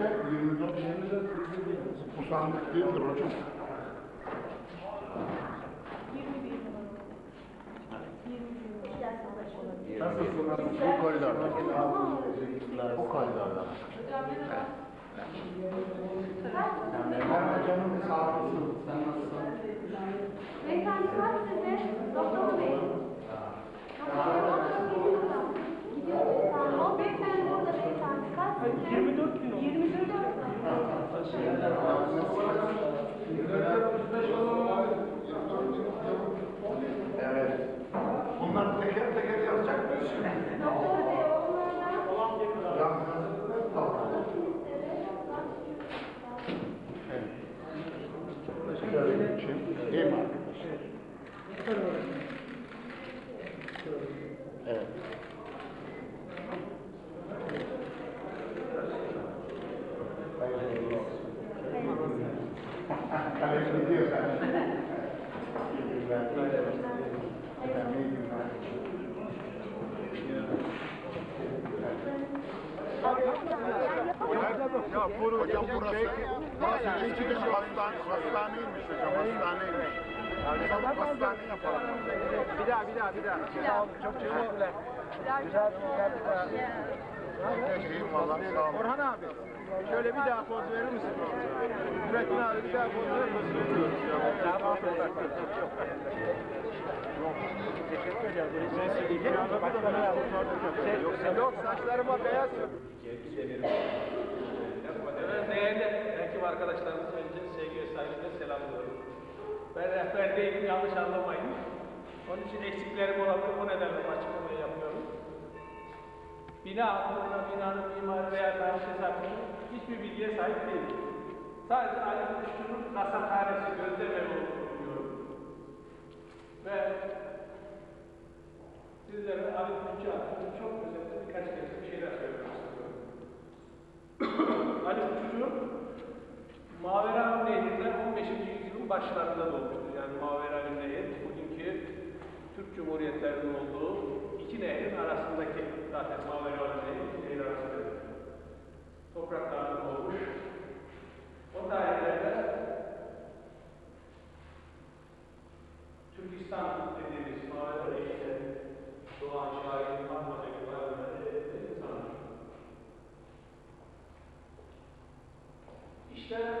ise 24 bu sandık değildir hocam. Nasılsınız? Bu koridorda. Bu koridorda. Ben hocanın olsun. Sen nasılsın? Beyefendi kaç size? Için. Değil mi arkadaşlar? Evet. Kalem gidiyor sen. İyi günler. Efendim iyi günler. Ya buyurun hocam burası. Burası iki gün hastane, hastaneymiş hocam hastaneymiş. Sabah hastane yapalım. Bir daha, bir daha, bir daha. Sağ olun, çok teşekkürler. Güzel sağ olun. Orhan abi, şöyle bir daha poz verir misin? Nurettin abi bir daha poz verir misin? Teşekkür ederim. Yok, saçlarıma beyaz arkadaşlarımız önce sevgi ve saygıyla selamlıyorum. Ben rehber değilim, yanlış anlamayın. Onun için eksiklerim olabilir, bu nedenle açıklamayı yapıyorum. Bina hakkında, binanın mimarı veya tarihçesi hakkında hiçbir bilgiye sahip değilim. Sadece Ali Kuşçu'nun rasathanesi, gözlemevi olduğunu biliyorum. Ve sizlere Ali Kuşçu hakkında çok özetle birkaç kez bir şeyler söylemek Mavera Nehri'nde 15. yüzyılın başlarında doğmuştur. Yani Mavera Nehir bugünkü Türk Cumhuriyetlerinin olduğu iki nehrin arasındaki zaten Mavera Nehri iki nehir arasında topraklarda doğmuş. O tarihlerde Türkistan dediğimiz Mavera Nehri'de doğan Ekber'in insanı. İşte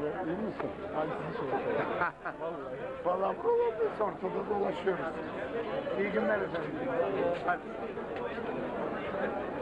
Canım ne haber? İyi misin? Hadi Valla buralardayız ortada dolaşıyoruz. İyi günler efendim. Hadi.